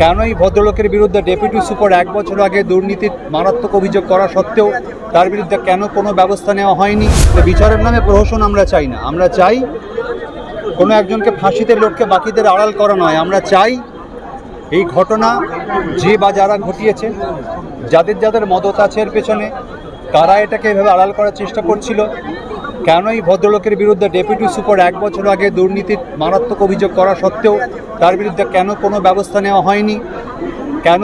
কেন এই ভদ্রলোকের বিরুদ্ধে ডেপুটি সুপার এক বছর আগে দুর্নীতির মারাত্মক অভিযোগ করা সত্ত্বেও তার বিরুদ্ধে কেন কোনো ব্যবস্থা নেওয়া হয়নি? বিচারের নামে প্রহসন আমরা চাই না। আমরা চাই কোনো একজনকে ফাঁসিতে লোককে বাকিদের আড়াল করা নয়। আমরা চাই এই ঘটনা যে বা যারা ঘটিয়েছে, যাদের যাদের মদত আছে এর পেছনে কারা এটাকে এভাবে আড়াল করার চেষ্টা করছিল। কেন এই ভদ্রলোকের বিরুদ্ধে ডেপুটি সুপার এক বছর আগে দুর্নীতির মারাত্মক অভিযোগ করা সত্ত্বেও তার বিরুদ্ধে কেন কোনো ব্যবস্থা নেওয়া হয়নি? কেন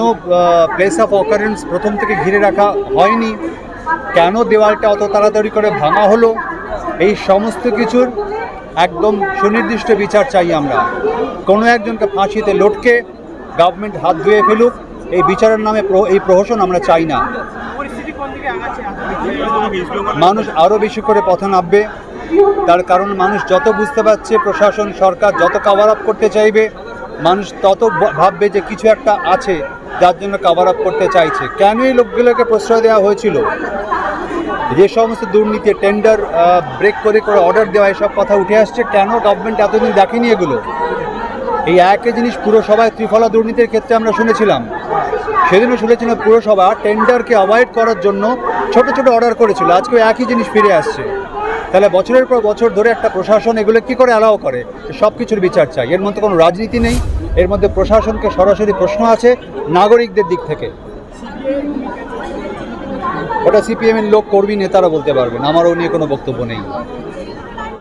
প্লেস অফ অকারেন্স প্রথম থেকে ঘিরে রাখা হয়নি? কেন দেওয়ালটা অত তাড়াতাড়ি করে ভাঙা হলো? এই সমস্ত কিছুর একদম সুনির্দিষ্ট বিচার চাই আমরা। কোনো একজনকে ফাঁসিতে লটকে গভর্নমেন্ট হাত ধুয়ে ফেলুক, এই বিচারের নামে এই প্রহসন আমরা চাই না। মানুষ আরও বেশি করে পথে নামবে। তার কারণ মানুষ যত বুঝতে পারছে, প্রশাসন, সরকার যত কাভার আপ করতে চাইবে, মানুষ তত ভাববে যে কিছু একটা আছে, যার জন্য কাভার আপ করতে চাইছে। কেন এই লোকগুলোকে প্রশ্রয় দেওয়া হয়েছিল? যে সমস্ত দুর্নীতি টেন্ডার ব্রেক করে করে অর্ডার দেওয়া, এসব কথা উঠে আসছে, কেন গভর্নমেন্ট এতদিন দেখেনি এগুলো? এই একই জিনিস পুরসভায় ত্রিফলা দুর্নীতির ক্ষেত্রে আমরা শুনেছিলাম। সেদিনও শুনেছিলাম পুরসভা টেন্ডারকে অ্যাভয়েড করার জন্য ছোট ছোট অর্ডার করেছিল। আজকে একই জিনিস ফিরে আসছে। তাহলে বছরের পর বছর ধরে একটা প্রশাসন এগুলো কি করে অ্যালাউ করে? সব কিছুর বিচার চাই। এর মধ্যে কোনো রাজনীতি নেই। এর মধ্যে প্রশাসনকে সরাসরি প্রশ্ন আছে নাগরিকদের দিক থেকে। ওটা সিপিএমের লোক, কর্মী, নেতারা বলতে পারবেন। আমারও নিয়ে কোনো বক্তব্য নেই।